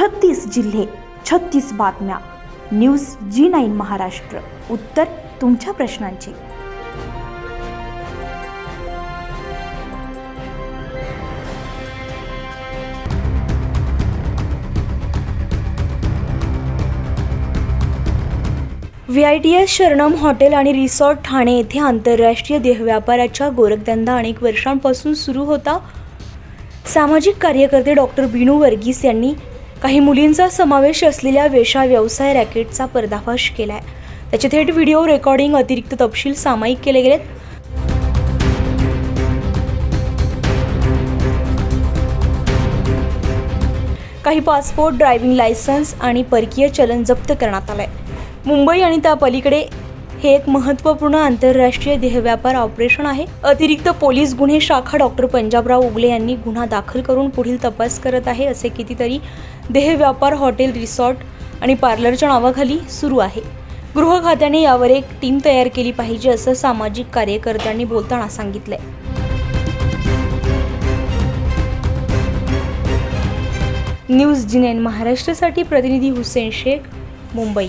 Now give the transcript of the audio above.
छत्तीस जिल्हे छत्तीस बातम्या. News G nine Maharashtra. उत्तर तुमच्या प्रश्नांची. V I T S Sharanam hotel आणि रिसॉर्ट ठाणे येथे आंतरराष्ट्रीय देहव्यापाराच्या गोरखधंदा अनेक वर्षांपासून सुरू होता. सामाजिक कार्यकर्ते डॉक्टर बिनू वर्गीस यांनी काही मुलींचा समावेश असलेल्या वेशा व्यवसाय रॅकेटचा पर्दाफाश केला आहे त्याचे थेट व्हिडिओ रेकॉर्डिंग अतिरिक्त तपशील सामायिक केले गेलेत. काही पासपोर्ट ड्रायव्हिंग लायसन्स आणि परकीय चलन जप्त करण्यात आलंय. मुंबई आणि त्या पलीकडे हे एक महत्त्वपूर्ण आंतरराष्ट्रीय देहव्यापार ऑपरेशन आहे. अतिरिक्त पोलीस गुन्हे शाखा डॉक्टर पंजाबराव उगले यांनी गुन्हा दाखल करून पुढील तपास करत आहे असे कितीतरी देहव्यापार हॉटेल रिसॉर्ट आणि पार्लरच्या नावाखाली सुरू आहे. गृह खात्याने यावर एक टीम तयार केली पाहिजे असं सामाजिक कार्यकर्त्यांनी बोलताना सांगितलंय. न्यूज जिनेन महाराष्ट्रासाठी प्रतिनिधी हुसेन शेख मुंबई.